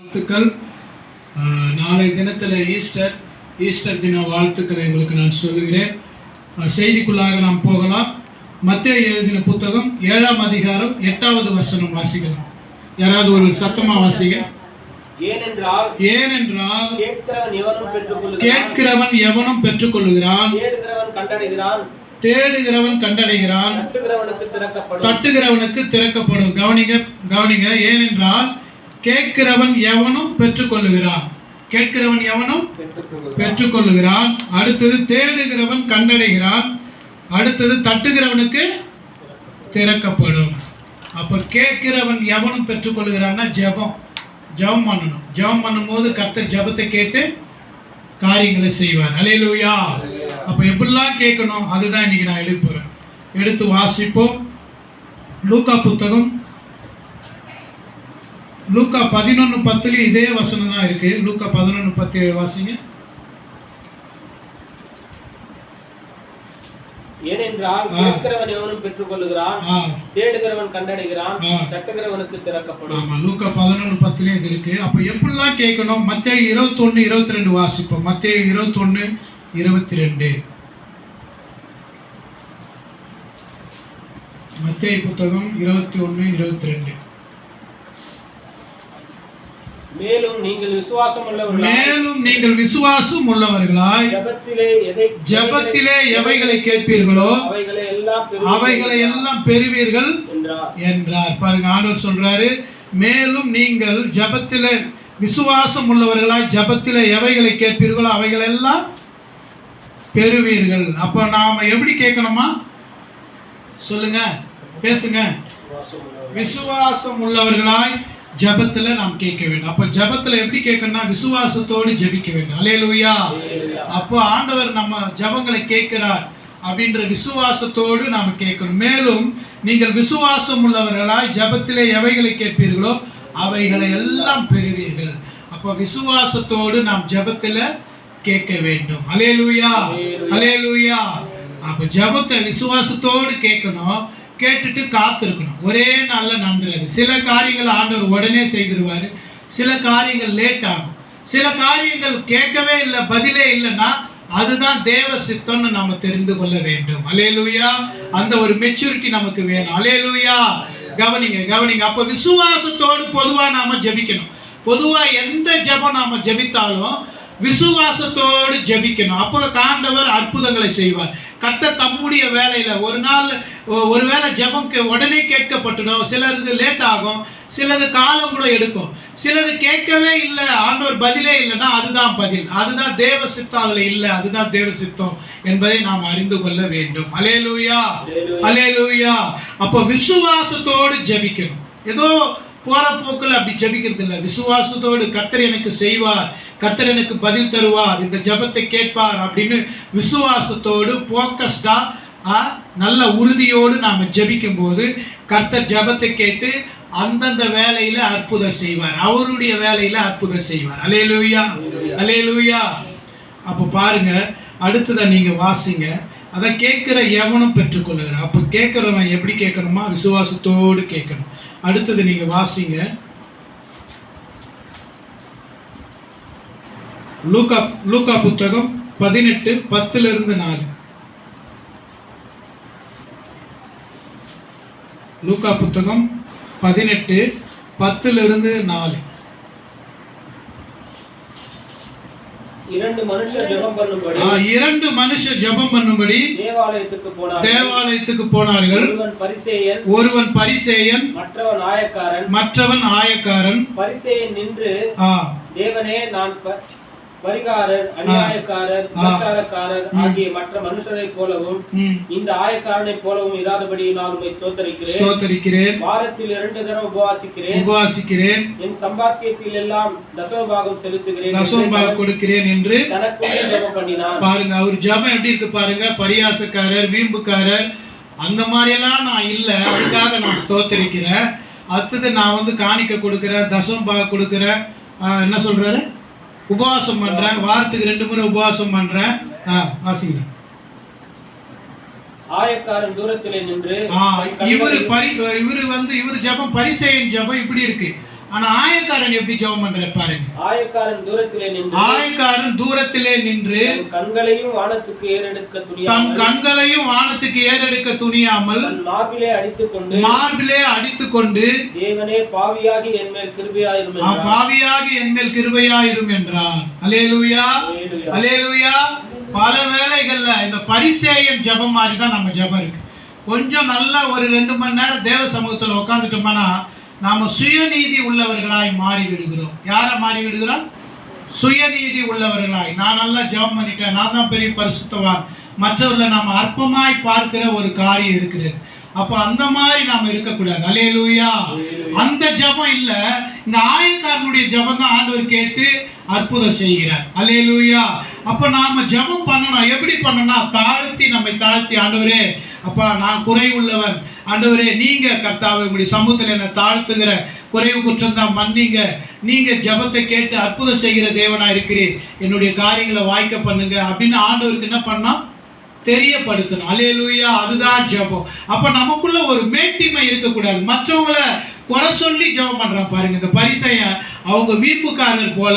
வாழ்த்துக்கள். நாளை தினத்தில் ஈஸ்டர் ஈஸ்டர் தின வாழ்த்துக்களை உங்களுக்கு நான் சொல்லுகிறேன். செய்திக்குள்ளாக நாம் போகலாம். மத்திய எழுதின புத்தகம் ஏழாம் அதிகாரம் எட்டாவது வசனம் வாசிக்கலாம். யாராவது ஒரு சத்தமா வாசிங்க. ஏனென்றால் ஏனென்றால் கேட்கிறவன் எவனும் பெற்றுக்கொள்ளுகிறான். தேடுகிறவன் கண்டடைகிறான். தட்டுகிறவனுக்கு திறக்கப்படும். கவனிங்க கவனிங்க. ஏனென்றால் கேட்கிறவன் எவனும் பெற்றுக்கொள்ளுகிறான். கேட்கிறவன் எவனும் பெற்றுக்கொள்ளுகிறான். அடுத்தது தேடுகிறவன் கண்டடைகிறான். அடுத்தது தட்டுகிறவனுக்கு திறக்கப்படும். அப்போ கேட்கிறவன் எவனும் பெற்றுக்கொள்ளுகிறான்னா ஜெபம். ஜெபம் பண்ணணும். ஜெபம் பண்ணும்போது கர்த்தர் ஜெபத்தை கேட்டு காரியங்களை செய்வார். அலையலூயா அப்போ எப்படிலாம் கேட்கணும்? அதுதான் இன்னைக்கு நான் எழுப்புறேன் எடுத்து வாசிப்போம். லூக்கா புத்தகம் லூக்கா பதினொன்று பத்துலேயும் இதே வசனம் தான் இருக்கு. லூக்கா பதினொன்று பத்து வாசிங்க. ஏனென்றால். கேட்கிறவன் எவனும் பெற்றுக்கொள்கிறான் ஆ. தேடுகிறவன் கண்டடைகிறான். தட்டுகிறவனுக்கு திறக்கப்படும். ஆமா லூக்கா பதினொன்று பத்துலேயும் இது இருக்கு. அப்போ எப்படிலாம் கேட்கணும்? மத்திய இருபத்தொன்று இருபத்தி ரெண்டு வாசிப்போம். மத்திய இருபத்தொன்று இருபத்தி ரெண்டு மத்திய புத்தகம் இருபத்தி ஒன்று இருபத்தி ரெண்டு மேலும் நீங்கள் விசுவாசம் உள்ளவர்களாய் மேலும் நீங்கள் விசுவாசம் உள்ளவர்களாய் ஜபத்திலே எதை ஜெபத்திலே எவைகளை கேட்பீர்களோ அவைகளை எல்லாம் பெறுவீர்கள் அவைகளை எல்லாம் பெறுவீர்கள் என்றார். என்றார். பாருங்க ஆண்டவர் சொல்றாரு மேலும் நீங்கள் ஜெபத்திலே விசுவாசம் உள்ளவர்களாய் ஜெபத்திலே எவைகளை கேட்பீர்களோ அவைகள் எல்லாம் பெறுவீர்கள். அப்போ நாம எப்படி கேட்கணுமா? சொல்லுங்க பேசுங்க. உள்ளவர்கள் விசுவாசம் உள்ளவர்களாய் ஜெபத்துல நாம் கேட்க வேண்டும். அப்போ ஜெபத்துல எப்படி கேட்கணும்னா விசுவாசத்தோடு ஜெபிக்க வேண்டும். அலேலூயா அப்போ ஆண்டவர் நம்ம ஜெபங்களை கேட்கிறார் அப்படின்ற விசுவாசத்தோடு நாம் கேட்கணும். மேலும் நீங்கள் விசுவாசம் உள்ளவர்களாய் ஜெபத்திலே எவைகளை கேட்பீர்களோ அவைகளை எல்லாம் பெறுவீர்கள். அப்போ விசுவாசத்தோடு நாம் ஜெபத்தில் கேட்க வேண்டும். அலேலூயா அலேலூயா அப்போ ஜெபத்தை விசுவாசத்தோடு கேட்கணும். கேட்டுட்டு காத்திருக்கணும். ஒரே நாளில் நடந்துறாது சில காரியங்கள் ஆண்டவர் உடனே செய்திருவார். சில காரியங்கள் லேட் ஆகும். சில காரியங்கள் கேட்கவே இல்லை பதிலே இல்லைன்னா அதுதான் தேவ சித்தம்னு நம்ம தெரிந்து கொள்ள வேண்டும். அலேலூயா அந்த ஒரு மெச்சூரிட்டி நமக்கு வேணும். அலேலூயா கவனிங்க கவனிங்க. அப்போ விசுவாசத்தோடு பொதுவாக நாம் ஜெபிக்கணும். பொதுவாக எந்த ஜெபம் நாம் ஜெபித்தாலும் விசுவாசத்தோடு ஜெபிக்கணும். அப்போ காண்டவர் அற்புதங்களை செய்வார். கர்த்தர் தம்முடைய வேலையில ஒரு நாள் ஒ- ஒருவேளை ஜெபம் கே- உடனே கேட்கப்பட்டுடும். சிலது லேட் ஆகும். சிலது காலம் கூட எடுக்கும். சிலது கேட்கவே இல்லை. ஆண்டவர் பதிலே இல்லைன்னா அதுதான் பதில். அதுதான் தேவ சித்தம். அதுல இல்லை. அதுதான் தேவ சித்தம் என்பதை நாம் அறிந்து கொள்ள வேண்டும். அலேலூயா அலேலூயா அப்போ விசுவாசத்தோடு ஜெபிக்கணும். ஏதோ போற போக்கில் அப்படி ஜெபிக்கிறது இல்லை விசுவாசத்தோடு கர்த்தர் எனக்கு செய்வார். கர்த்தர் எனக்கு பதில் தருவார். இந்த ஜெபத்தை கேட்பார் அப்படின்னு விசுவாசத்தோடு போக்கஸ்டா நல்ல உறுதியோடு நாம் ஜபிக்கும் போது கர்த்தர் ஜெபத்தை கேட்டு அந்தந்த வேலையில் அற்புதம் செய்வார். அவருடைய வேலையில் அற்புதம் செய்வார். அலேலூயா அலேலூயா அப்போ பாருங்க அடுத்ததை நீங்கள் வாசிங்க. அதை கேட்குற எவனும் பெற்றுக்கொள்ளுகிறான் அப்போ கேட்குறவன் எப்படி கேட்கணுமா? விசுவாசத்தோடு கேட்கணும். அடுத்தது நீங்க வாசிங்க. லூக்கா லூக்கா புத்தகம் பதினெட்டு பத்துல இருந்து நாலு. லூக்கா புத்தகம் பதினெட்டு பத்துல இருந்து நாலு. இரண்டு மனுஷர் ஜெபம் பண்ணும்படி இரண்டு மனுஷர் ஜெபம் பண்ணும்படி தேவாலயத்துக்கு போனார் தேவாலயத்துக்கு போனார்கள். ஒருவன் பரிசேயன் ஒருவன் பரிசேயன் மற்றவன் ஆயக்காரன். மற்றவன் ஆயக்காரன். பரிசேயன் நின்று ஆ. தேவனே நான் பரிகாரர் அநியாயக்காரர் பிரச்சாரக்காரர் ஆகிய மற்ற மனுஷரைப் போலவும் இந்த ஆயக்காரனைப் போலவும் இராதபடி நான் உம்மை ஸ்தோத்தரிக்கிறேன். ஸ்தோத்தரிக்கிறேன். வாரத்தில் இரண்டு தரம் உபவாசிக்கிறேன். உபவாசிக்கிறேன். என் சம்பாத்தியத்தில் எல்லாம் தசமபாகம் செலுத்துகிறேன் தசோபாக கொடுக்கிறேன் என்று தனக்குள்ளே ஜெபம் பண்ணினான் பாருங்க அவர் ஜெபம் எப்படி இருக்கு பாருங்க பரியாசக்காரர் வீம்புக்காரர் அந்த மாதிரியெல்லாம் நான் இல்லை அதுக்காக நான் ஸ்தோத்தரிக்கிறேன். அடுத்தது நான் வந்து காணிக்க கொடுக்குறேன் தசம் பாக கொடுக்குறேன் என்ன சொல்றாரு? உபவாசம் பண்றேன். வாரத்துக்கு ரெண்டு முறை உபவாசம் பண்றேன். ஆ வாசிங்க. ஆயக்காரன் தூரத்திலே நின்று இவரு பரி இவரு வந்து இவரு ஜெபம் பரிசேயன் ஜெபம் இப்படி இருக்கு. ஆனா ஆயக்காரன் எப்படி ஜெபம் பண்றாரு பாருங்க. ஆயக்காரன் தூரத்திலே நின்று ஆயக்காரன் தூரத்திலே நின்று தன் கண்களையும் வானத்துக்கு ஏறெடுக்க தன் துணியாமல் கண்களையும் வானத்துக்கு ஏறெடுக்க துணியாமல் தன் மார்பிலே அடித்துக் கொண்டு மார்பிலே அடித்துக் கொண்டு தேவனே பாவியாகி என் மேல் கிருபையாயிரும் "ஆ, என்றார். பாவியாகி என்மேல் கிருபையாயிரும் என்றார். அலேலுயா. அலேலுயா பல வேளைகள்ல இந்த பரிசேயன் ஜெபம் மாதிரி தான் நம்ம ஜெபம் இருக்கு. கொஞ்சம் நல்லா ஒரு ரெண்டு மணி நேரம் தேவ சமூகத்துல உட்காந்துட்டோம்னா நாம சுயநீதி உள்ளவர்களாய் மாறி விடுகிறோம் யாரை மாறி விடுகிறோம் சுயநீதி உள்ளவர்களாய். நான் நல்லா ஜெபம் பண்ணிட்டேன். நான் தான் பெரிய பரிசுத்தவான். மற்றவர்களை நாம் அற்பமாய் பார்க்கிற ஒரு காரியம் இருக்கிறது. அப்போ அந்த மாதிரி நாம் இருக்கக்கூடாது. அலேலூயா அந்த ஜெபம் இல்ல. இந்த ஆயக்காரனுடைய ஜெபம் தான் ஆண்டவர் கேட்டு அற்புதம் செய்கிறார். அலேலூயா அப்ப நாம ஜெபம் பண்ணணும். எப்படி பண்ணணும் தாழ்த்தி நம்மை தாழ்த்தி ஆண்டவரே அப்பா நான் குறை உள்ளவன். ஆண்டவரே நீங்க கர்த்தாவை உங்களுடைய சமூகத்தில் என்னை தாழ்த்துகிற குறைவு குற்றம் தான் மன்னிங்க. நீங்க ஜெபத்தை கேட்டு அற்புதம் செய்கிற தேவனா இருக்கிறீர். என்னுடைய காரியங்களை வாய்க்க பண்ணுங்க. அப்படின்னு ஆண்டவருக்கு என்ன பண்ணா? தெரியப்படுத்தணும். அலையலூயா அதுதான் ஜெபம். அப்போ நமக்குள்ள ஒரு மேட்டிமை இருக்கக்கூடாது. மற்றவங்கள குறை சொல்லி ஜெபம் பண்றான் பாருங்க. இந்த பரிசையன் அவங்க வீம்புக்காரர் போல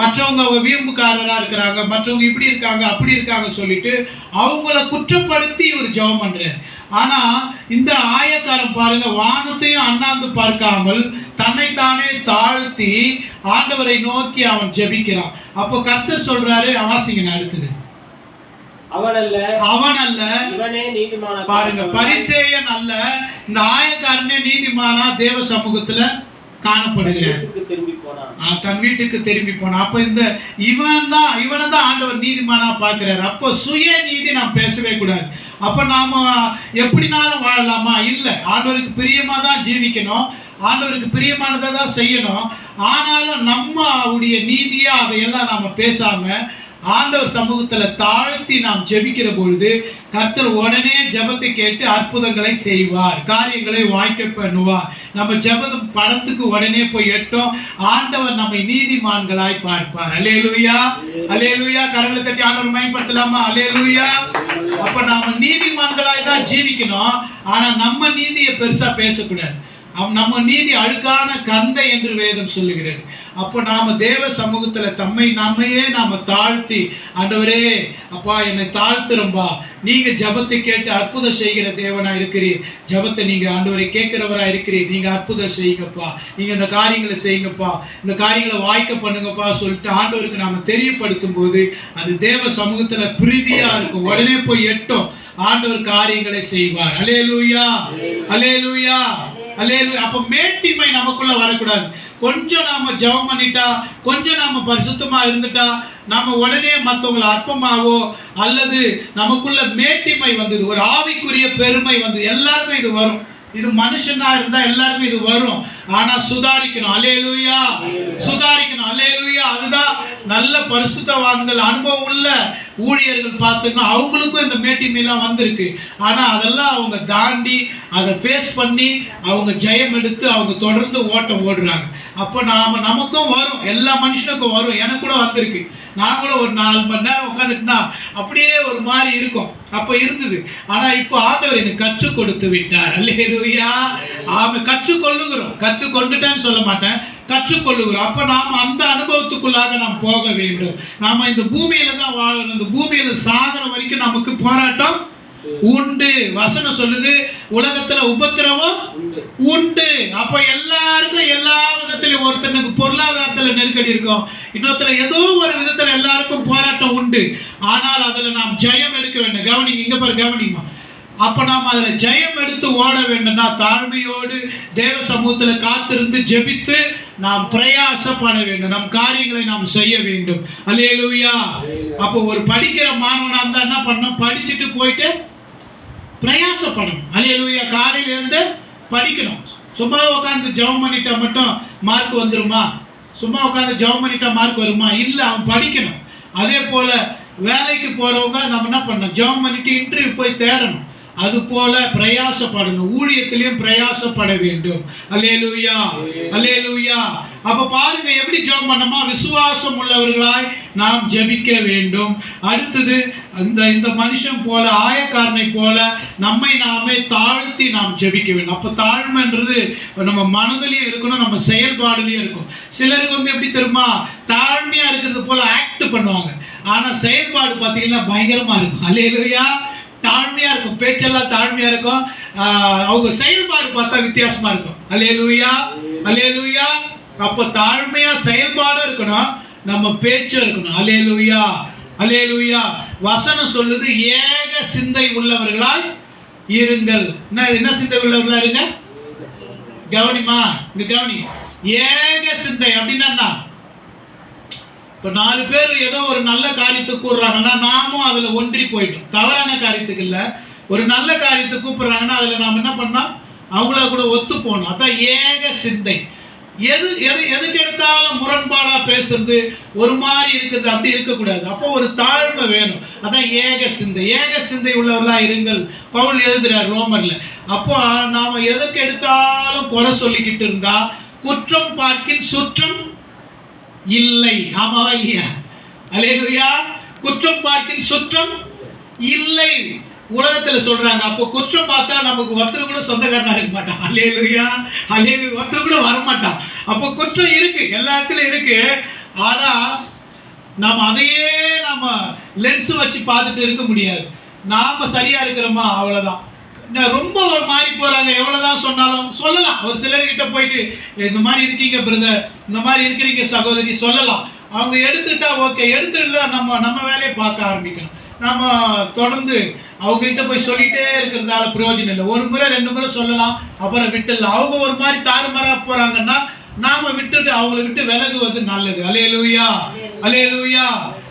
மற்றவங்க அவங்க வீம்புக்காரராக இருக்கிறாங்க மற்றவங்க இப்படி இருக்காங்க அப்படி இருக்காங்க சொல்லிட்டு அவங்கள குற்றப்படுத்தி இவர் ஜெபம் பண்றாரு. ஆனா இந்த ஆயக்காரன் பாருங்க வானத்தையும் அண்ணாந்து பார்க்காமல் தன்னைத்தானே தாழ்த்தி ஆண்டவரை நோக்கி அவன் ஜெபிக்கிறான். அப்போ கர்த்தர் சொல்றாரு வாசிங்க அடுத்தது. அவன் அல்ல அவன் அல்ல இவனே நீதிமான பாருங்க பரிசேயன் அல்ல இந்த ஆயக்காரனே நீதிமானா தேவ சமூகத்துல காணப்படுகிறார். வீட்டுக்கு திரும்பி போனான். தன் வீட்டுக்கு திரும்பி போனான். அப்ப இந்த இவன் தான் இவனை தான் ஆண்டவர் நீதிமானா பார்க்கிறார். அப்போ சுய நீதி நாம் பேசவே கூடாது. அப்ப நாம எப்படினாலும் வாழலாமா? இல்ல. ஆண்டவருக்கு பிரியமா தான் ஜீவிக்கணும். ஆண்டவருக்கு பிரியமானதை தான் செய்யணும். ஆனாலும் நம்ம அவருடைய நீதியா அதையெல்லாம் நாம பேசாம ஆண்டவர் சமூகத்துல தாழ்த்தி நாம் ஜெபிக்கிற பொழுது கர்த்தர் உடனே ஜெபத்தை கேட்டு அற்புதங்களை செய்வார் காரியங்களை வாய்க்க பண்ணுவார். நம்ம ஜெபம் படத்துக்கு உடனே போய் எட்டோம் ஆண்டவர் நம்மை நீதிமான்களாய் பார்ப்பார். அலேலுயா அலேலுயா கரங்களை தட்டி ஆண்டவர் பயன்படுத்தலாமா அலேலுயா அப்ப நாம நீதிமான்களாய் தான் ஜீவிக்கணும். ஆனா நம்ம நீதியை பெருசா பேசக்கூடாது. நம்ம நீதி அழுக்கான கந்தை என்று வேதம் சொல்லுகிறது. அப்போ நாம தேவ சமூகத்துல தம்மை நம்மையே நாம தாழ்த்தி ஆண்டவரே அப்பா என்னை தாழ்த்துறம்பா. நீங்க ஜெபத்தை கேட்டு அற்புதம் செய்கிற தேவனா இருக்கிறீர். ஜெபத்தை நீங்க ஆண்டவரை கேட்கிறவரா இருக்கிறீர். நீங்க அற்புதம் செய்யுங்கப்பா. நீங்க இந்த காரியங்களை செய்யுங்கப்பா. இந்த காரியங்களை வாய்க்க பண்ணுங்கப்பா சொல்லிட்டு ஆண்டவருக்கு நாம தெரியப்படுத்தும் போது அது தேவ சமூகத்துல பிரீதியா இருக்கும். உடனே போய் எட்டும். ஆண்டவர் காரியங்களை செய்வார். அலேலூயா அலேலூயா அலேலூயா அப்ப மேட்டிமை நமக்குள்ள வரக்கூடாது. கொஞ்சம் நாம ஜெபம் பண்ணிட்டா கொஞ்சம் நாம பரிசுத்தமா இருந்துட்டா நாம உடனே மற்றவங்களை அற்பமாவோ அல்லது நமக்குள்ள மேட்டிமை வந்தது ஒரு ஆவிக்குரிய பெருமை வந்தது எல்லாருக்கும் இது வரும். இது மனுஷனா இருந்தா எல்லாருக்கும் இது வரும். ஆனா சுதாரிக்கணும். அலேலூயா சுதாரிக்கணும். அலேலூயா அதுதான் நல்ல பரிசுத்தவான்கள் அனுபவம் உள்ள ஊழியர்கள் பார்த்தோம்னா அவங்களுக்கும் இந்த மேட்டிமைலாம் வந்திருக்கு. ஆனா அதெல்லாம் அவங்க தாண்டி அதை ஃபேஸ் பண்ணி அவங்க ஜெயம் எடுத்து அவங்க தொடர்ந்து ஓட்டம் ஓடுறாங்க. அப்போ நாம நமக்கும் வரும். எல்லா மனுஷனுக்கும் வரும். எனக்கு கூட வந்திருக்கு. நான் கூட ஒரு நாலு மணி நேரம் உட்காந்துட்டுனா அப்படியே ஒரு மாதிரி இருக்கும். அப்போ இருந்தது. ஆனா இப்போ ஆண்டவர் எனக்கு கற்றுக் கொடுத்து விட்டார். அல்லேலூயா. அவன் கற்றுக்கொள்ளுகிறோம். கற்றுக்கொண்டுட்டேன்னு சொல்ல மாட்டேன். கற்றுக்கொள்ளுகிறோம். அப்போ நாம் அந்த அனுபவத்துக்குள்ளாக நாம் போக வேண்டும். நாம இந்த பூமியில தான் வாழணும். இந்த பூமியில சாகிற வரைக்கும் நமக்கு போராட்டம் உண்டு. வசனம் சொல்லுது உலகத்துல உபத்திரவம் உண்டு. அப்ப எல்லாருக்கும் எல்லா விதத்திலும் ஒருத்தனுக்கு பொருளாதாரத்துல நெருக்கடி இருக்கும். இன்னொருத்தர ஏதோ ஒரு விதத்துல எல்லாருக்கும் போராட்டம் உண்டு. ஆனால் அதுல நாம் ஜெயம் எடுக்க வேண்டும். கவனிங்க இங்க பாரு கவனிமா அப்ப நாம் அதுல ஜெயம் எடுத்து ஓட வேண்டும்னா தாழ்மையோடு தேவ சமூகத்தில் காத்திருந்து ஜெபித்து நாம் பிரயாசப்பட வேண்டும். நம் காரியங்களை நாம் செய்ய வேண்டும். அல்லேலூயா. அப்போ ஒரு படிக்கிற மாணவனாக இருந்தா என்ன பண்ணணும்? படிச்சுட்டு போயிட்டு பிரயாசப்படணும். அலையலூயா காலையில இருந்து படிக்கணும். சும்மா உட்காந்து ஜெபம் பண்ணிட்டா மட்டும் மார்க் வந்துருமா? சும்மா உட்காந்து ஜெபம் பண்ணிட்டா மார்க் வருமா? இல்லை அவன் படிக்கணும். அதே போல வேலைக்கு போறவங்க நம்ம என்ன பண்ணணும்? ஜெபம் பண்ணிட்டு இன்டர்வியூ போய் தேடணும். அது போல பிரயாசப்படணும். ஊழியத்திலையும் பிரயாசப்பட வேண்டும். அல்லேலூயா. அல்லேலூயா. அப்ப பாருங்க எப்படி ஜெபம் பண்ணமா? விசுவாசம் உள்ளவர்களாய் நாம் ஜெபிக்க வேண்டும். அடுத்தது இந்த இந்த மனுஷன் போல ஆயக்காரனை போல நம்மை நாமே தாழ்த்தி நாம் ஜெபிக்க வேண்டும். அப்ப தாழ்மைன்றது நம்ம மனதிலையும் இருக்கணும் நம்ம செயல்பாடுலயும் இருக்கும் சிலருக்கு வந்து எப்படி தெரியுமா? தாழ்மையா இருக்கிறது போல ஆக்ட் பண்ணுவாங்க. ஆனா செயல்பாடு பார்த்தீங்கன்னா பயங்கரமா இருக்கும். அல்லேலூயா. தாழ்மையா இருக்கும். பேச்செல்லாம் தாழ்மையா இருக்கும். அவங்க செயல்பாடு பார்த்தா வித்தியாசமா இருக்கும். அல்லேலூயா அல்லேலூயா. அப்போ தாழ்மையா செயல்பாடும் இருக்கணும். நம்ம பேச்சும் இருக்கணும். அலே லூயா அலே லூயா வசனம் சொல்லுது ஏக சிந்தை உள்ளவர்களால் இருங்கள். என்ன என்ன சிந்தை உள்ளவர்களா இருங்க? கவனிமா இங்க கவனி. ஏக சிந்தை அப்படின்னா இப்ப நாலு பேர் ஏதோ ஒரு நல்ல காரியத்துக்கு கூடுறாங்கன்னா நாமும் அதுல ஒன்றி போயிட்டோம். தவறான காரியத்துக்கு இல்ல. ஒரு நல்ல காரியத்துக்கு கூப்பிடுறாங்கன்னா அதுல நாம் என்ன பண்ணால் அவங்கள கூட ஒத்து போகணும். அதான் ஏக சிந்தை. எது எது எதுக்கு எடுத்தாலும் முரண்பாடா பேசுறது? ஒரு மாதிரி இருக்கிறது அப்படி இருக்கக்கூடாது. அப்போ ஒரு தாழ்மை வேணும். அதான் ஏக சிந்தை. ஏக சிந்தை உள்ளவர்களா இருங்கள். பவுல் எழுதுறார் ரோமர்ல. அப்போ நாம எதுக்கு எடுத்தாலும் குறை சொல்லிக்கிட்டு இருந்தா குற்றம் பார்க்கின் சுற்றம் இல்லை. ஆமாவா இல்லையா? அலேலுயா குற்றம் பார்க்கின் சுற்றம் இல்லை. உலகத்தில் சொல்றாங்க அப்போ குற்றம் பார்த்தா நமக்கு ஒருத்தர் கூட சொந்தக்காரனாக இருக்க மாட்டான். அலேலுயா அலேலு ஒருத்தர் கூட வர மாட்டான் அப்போ குற்றம் இருக்கு. எல்லா இடத்துலையும் இருக்கு. ஆனா நம்ம அதையே நாம லென்ஸ் வச்சு பார்த்துட்டு இருக்க முடியாது. நாம சரியா இருக்கிறோமா? அவ்வளோதான் ரொம்ப ஒரு மாறி போறாங்க. எவ்வளவுதான் சொன்னாலும் சொல்லலாம். ஒரு சிலர்கிட்ட போயிட்டு இந்த மாதிரி இருக்கீங்க பிரதர் இந்த மாதிரி இருக்கிறீங்க சகோதரி. சொல்லலாம். அவங்க எடுத்துட்டா ஓகே எடுத்துட்டா நம்ம நம்ம வேலையை பார்க்க ஆரம்பிக்கணும். நம்ம தொடர்ந்து அவங்க கிட்ட போய் சொல்லிட்டே இருக்கிறதால பிரயோஜனம் இல்லை. ஒரு முறை ரெண்டு முறை சொல்லலாம் அப்புறம் விட்டுடலாம். அவங்க ஒரு மாதிரி தாறுமாறா போறாங்கன்னா நாம விட்டுட்டு அவங்கள விட்டு விலகுவது நல்லது. அலையலூயா அலையலூயா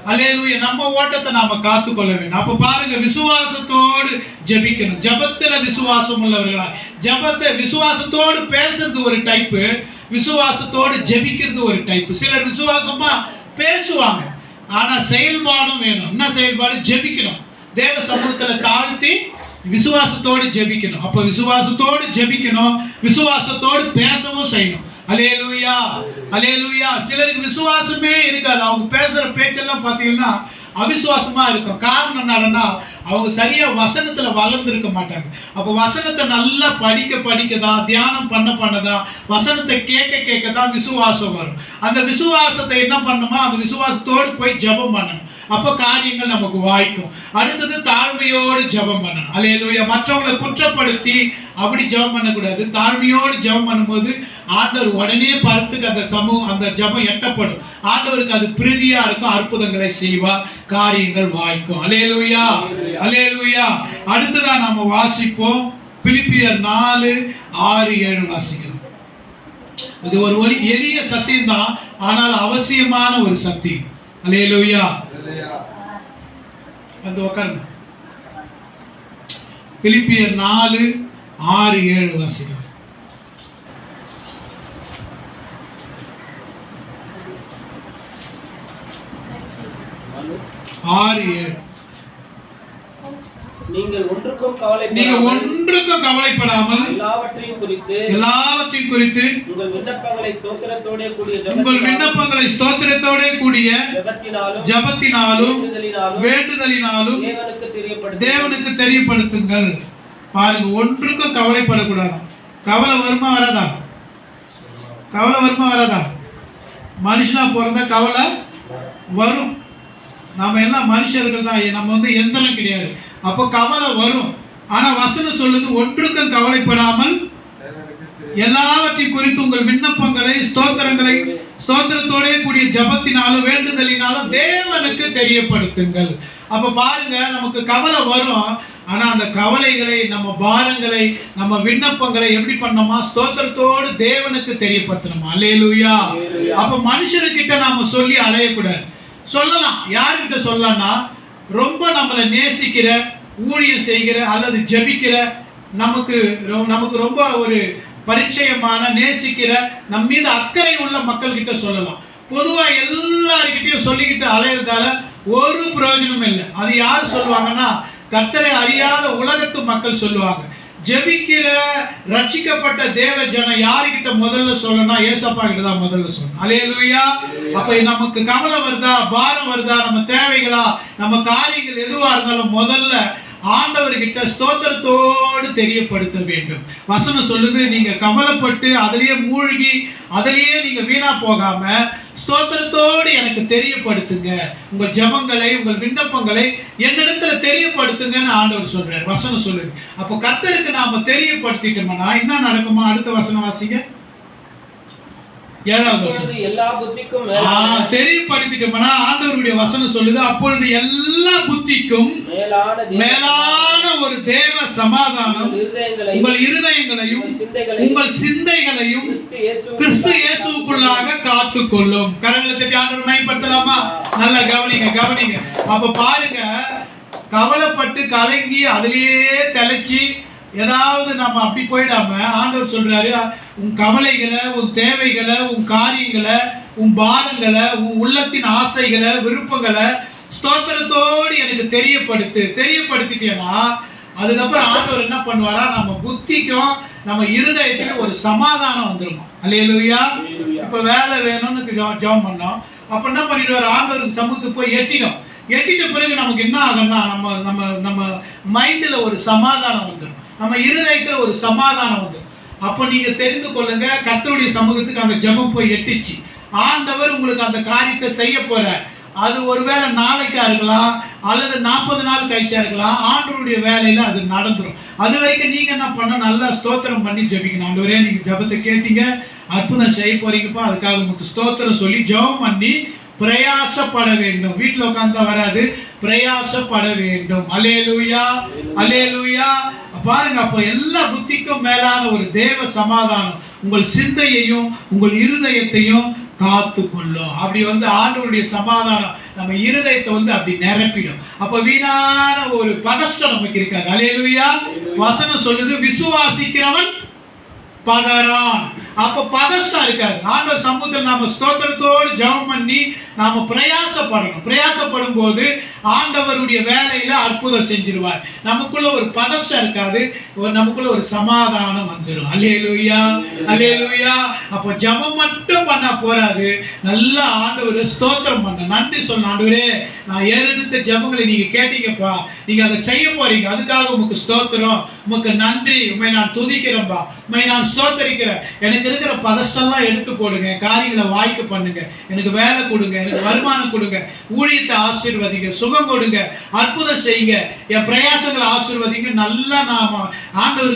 அலேலூயா நம்ம ஓட்டத்தை நாம காத்துக்கொள்ள வேண்டும். அப்ப பாருங்க விசுவாசத்தோடு ஜெபிக்கணும். ஜபத்துல விசுவாசம் உள்ளவர்களா? ஜபத்தை விசுவாசத்தோடு பேசுறது ஒரு டைப்பு விசுவாசத்தோடு ஜெபிக்கிறது ஒரு டைப்பு சிலர் விசுவாசமா பேசுவாங்க. ஆனா செயல்பாடும் வேணும். என்ன செயல்பாடு? ஜெபிக்கணும். தேவ சமூகத்துல தாழ்த்தி விசுவாசத்தோடு ஜெபிக்கணும். அப்ப விசுவாசத்தோடு ஜெபிக்கணும். விசுவாசத்தோடு பேசவும் செய்யணும். அலேலூயா அலேலூயா சிலருக்கு விசுவாசமே இருக்காது. அவங்க பேசுற பேச்செல்லாம் பார்த்தீங்கன்னா அவிசுவாசமா இருக்கும். காரணம் என்னன்னா அவங்க சரியா வசனத்துல வளர்ந்துருக்க மாட்டாங்க. அப்போ வசனத்தை நல்லா படிக்க படிக்க தான் தியானம் பண்ண பண்ணதான் வசனத்தை கேட்க கேட்க தான் விசுவாசம் வரும். அந்த விசுவாசத்தை என்ன பண்ணுமா? அந்த விசுவாசத்தோடு போய் ஜெபம் பண்ணணும். அப்போ காரியங்கள் நமக்கு வாய்க்கும். அடுத்தது தாழ்மையோடு ஜெபம் பண்ணணும். அலையலூயா மற்றவங்களை குற்றப்படுத்தி அப்படி ஜெபம் பண்ணக்கூடாது. தாழ்மையோடு ஜெபம் பண்ணும்போது ஆண்டவர் உடனே பருத்துக்கு அந்த சமூகம் அந்த ஜெபம் எட்டப்படும். ஆண்டவருக்கு அது பிரீதியா இருக்கும். அற்புதங்களை செய்வார். காரியங்கள் வாய்க்கும். அலேலூயா அலையலூயா அடுத்ததா நாம வாசிப்போம். பிலிப்பியர் நாலு ஆறு ஏழு வாசிக்கிறோம் இது ஒரு ஒலி எளிய சத்தியம் தான் ஆனால் அவசியமான ஒரு சத்தியம். இல்லையா வந்து உட்காருங்க பிலிப்பியர் நாலு ஆறு ஏழு வாசிக்கிறோம் ஆறு ஏழு. நீங்கள் ஒன்றுக்கும் நீங்க கவலைப்படாமல் ஒன்றுக்கும் கவலைப்படாமல் எல்லாவற்றையும் குறித்து எல்லாவற்றையும் குறித்து உங்கள் விண்ணப்பங்களை ஸ்தோத்திரத்தோடே கூடிய உங்கள் விண்ணப்பங்களை ஸ்தோத்திரத்தோட கூடிய ஜெபத்தினாலும் ஜபத்தினாலும் வேண்டுதலினாலும் வேண்டுதலினாலும் தேவனுக்கு தெரியப்படுத்த தேவனுக்கு தெரியப்படுத்துங்கள். பாருங்க ஒன்றுக்கும் கவலைப்படக்கூடாது. கவலை வருமா வராதா? கவலை வருமா வராதா? மனுஷனா பிறந்தா கவலை வரும். நாம எல்லாம் மனுஷர்கள் தான். நம்ம வந்து எந்திரம் கிடையாது. அப்போ கவலை வரும். ஆனா வசனம் சொல்லுது ஒன்றுக்கும் கவலைப்படாமல் எல்லாவற்றையும் குறித்து உங்கள் விண்ணப்பங்களை ஸ்தோத்திரங்களை ஸ்தோத்திரத்தோட கூடிய ஜபத்தினாலும் வேண்டுதலினாலும் தேவனுக்கு தெரியப்படுத்துங்கள். அப்ப பாருங்க நமக்கு கவலை வரும். ஆனா அந்த கவலைகளை நம்ம பாரங்களை நம்ம விண்ணப்பங்களை எப்படி பண்ணோமா? ஸ்தோத்திரத்தோடு தேவனுக்கு தெரியப்படுத்தணுமா? அல்லேலூயா. அப்ப மனுஷர்கிட்ட நாம சொல்லி அலையக்கூடாது. சொல்லலாம். யார்கிட்ட சொல்லலாம்னா ரொம்ப நம்மளை நேசிக்கிற ஊழியம் செய்கிற அல்லது ஜெபிக்கிற நமக்கு நமக்கு ரொம்ப ஒரு பரிச்சயமான நேசிக்கிற நம்ம மீது அக்கறை உள்ள மக்கள்கிட்ட சொல்லலாம். பொதுவாக எல்லாருக்கிட்டையும் சொல்லிக்கிட்டு அலையிறதால ஒரு பிரயோஜனமும் இல்லை. அது யார் சொல்லுவாங்கன்னா கத்தரை அறியாத உலகத்து மக்கள் சொல்லுவாங்க. ஜெபிக்கிற ரட்சிக்கப்பட்ட தேவ ஜனம் யாருக்கிட்ட முதல்ல சொல்லணும் ஏசப்பா கிட்ட தான் முதல்ல சொல்லணும். அலேலுயா அப்ப நமக்கு கவலை வருதா? பாரம் வருதா? நம்ம தேவைகளா? நம்ம காரியங்கள் எதுவா இருந்தாலும் முதல்ல ஆண்டவர்கிட்ட ஸ்தோத்திரத்தோடு தெரியப்படுத்த வேண்டும். வசனம் சொல்லுது நீங்க கவலைப்பட்டு அதிலேயே மூழ்கி அதிலேயே நீங்க வீணா போகாம ஸ்தோத்திரத்தோடு எனக்கு தெரியப்படுத்துங்க. உங்கள் ஜெபங்களை உங்கள் விண்ணப்பங்களை என்னிடத்துல தெரியப்படுத்துங்கன்னு ஆண்டவர் சொல்றாரு. வசனம் சொல்லுது. அப்போ கத்தருக்கு நாம தெரியப்படுத்திட்டோம்னா என்ன நடக்குமா? அடுத்த வசனம் வாசிங்க. ஏழாவது வசனம். எல்லா புத்திக்கும் தெரியப்படுத்திட்டோம்னா ஆண்டவருடைய வசனம் சொல்லுது அப்பொழுது எல்லா புத்திக்கும் மேலான ஒரு தேவ சமாதானம் உங்கள் இருதயங்களையும் உங்கள் சிந்தைகளையும் கிறிஸ்து இயேசுக்குள்ளாக காத்துக்கொள்ளும். கரங்களை தட்டி ஆண்டவர் மைப்படுத்தலாமா நல்லா கவனிங்க கவனிங்க. அப்ப பாருங்க கவலைப்பட்டு கலங்கி அதிலேயே தெளிச்சு ஏதாவது நம்ம அப்படி போயிடாம ஆண்டவர் சொல்றாரு உன் கவலைகளை உன் தேவைகளை உன் காரியங்களை உன் பாரங்களை உன் உள்ளத்தின் ஆசைகளை விருப்பங்களை ஸ்தோத்திரத்தோடு எனக்கு தெரியப்படுத்து. தெரியப்படுத்திட்டேன்னா அதுக்கப்புறம் ஆண்டவர் என்ன பண்ணுவாரா? நம்ம புத்திக்கும் நம்ம இருதயத்திலும் ஒரு சமாதானம் வந்துருமா? அல்லேலூயா. இப்ப வேலை வேணும்னு ஜெபம் பண்ணோம். அப்ப என்ன பண்ணிடுவார்? ஆண்டவருக்கு சமூகத்துக்கு போய் எட்டிடும் எட்டிட்ட பிறகு நமக்கு என்ன ஆகும்னா நம்ம நம்ம நம்ம மைண்ட்ல ஒரு சமாதானம் வந்துடும் நம்ம இருதயத்தில் ஒரு சமாதானம் உண்டு. அப்போ நீங்கள் தெரிந்து கொள்ளுங்க கர்த்தருடைய சமூகத்துக்கு அந்த ஜெபம் போய் எட்டிச்சு. ஆண்டவர் உங்களுக்கு அந்த காரியத்தை செய்ய போகிறார் அது ஒருவேளை நாளைக்கா இருக்கலாம் அல்லது நாற்பது நாள் கழிச்சா இருக்கலாம் ஆண்டவருடைய வேலையில் அது நடந்துடும் அது வரைக்கும் நீங்கள் என்ன பண்ண நல்லா ஸ்தோத்திரம் பண்ணி ஜெபிக்கணும். ஆண்டவரே நீங்கள் ஜெபத்தை கேட்டீங்க அற்புதம் செய்ய போறீங்கப்பா. அதுக்காக உங்களுக்கு ஸ்தோத்திரம் சொல்லி ஜெபம் பண்ணி பிரயாசப்பட வேண்டும். வீட்டில் உட்காந்து வராது. பிரயாசப்பட வேண்டும். அலேலூயா அலேலூயா பாருங்க அப்போ எல்லா புத்திக்கும் மேலான ஒரு தேவ சமாதானம். உங்கள் சிந்தையையும் உங்கள் இருதயத்தையும் காத்து கொள்ளும் அப்படி வந்து ஆண்டவருடைய சமாதானம் நம்ம இருதயத்தை வந்து அப்படி நிரப்பிடும். அப்ப வீணான ஒரு பதஷ்டம் நமக்கு இருக்காது. அலேலுயா வசனம் சொல்லுது விசுவாசிக்கிறவன் பதறான். அப்ப பதஷ்டம் இருக்காது ஆண்டவர் சமூகத்தில் நாம ஸ்தோத்திரத்தோடு ஜெபம் பண்ணி நாம பிரயாசப்படணும். பிரயாசப்படும் போது ஆண்டவருடைய வேலையில அற்புதம் செஞ்சிருவார். நமக்குள்ள ஒரு பதஷ்டம் இருக்காது. நமக்குள்ள ஒரு சமாதானம் வந்துடும் அல்லேலூயா அல்லேலூயா. அப்போ ஜெபம் மட்டும் பண்ணா போறாது. நல்லா ஆண்டவர் ஸ்தோத்திரம் பண்ண நன்றி சொன்ன ஆண்டவரே நான் ஏறெடுத்த ஜெபங்களை நீங்க கேட்டீங்கப்பா. நீங்க அதை செய்ய போறீங்க. அதுக்காக உமக்கு ஸ்தோத்திரம். உமக்கு நன்றி. உண்மை நான் துதிக்கிறேன்பா. உண்மை நான் ஸ்தோத்தரிக்கிறேன். எனக்கு இருக்கிற பதஷ்டம்லாம் எடுத்து போடுங்க. காரியங்களை வாய்க்கு பண்ணுங்க. எனக்கு வேலை கொடுங்க. எனக்கு வருமானம் கொடுங்க. ஊழியத்தை ஆசீர்வதிங்க. சுகம் கொடுங்க. அற்புதம் செய்யுங்க. என் பிரயாசங்களை ஆசீர்வதிங்க. நல்லா நாம ஆண்டவர்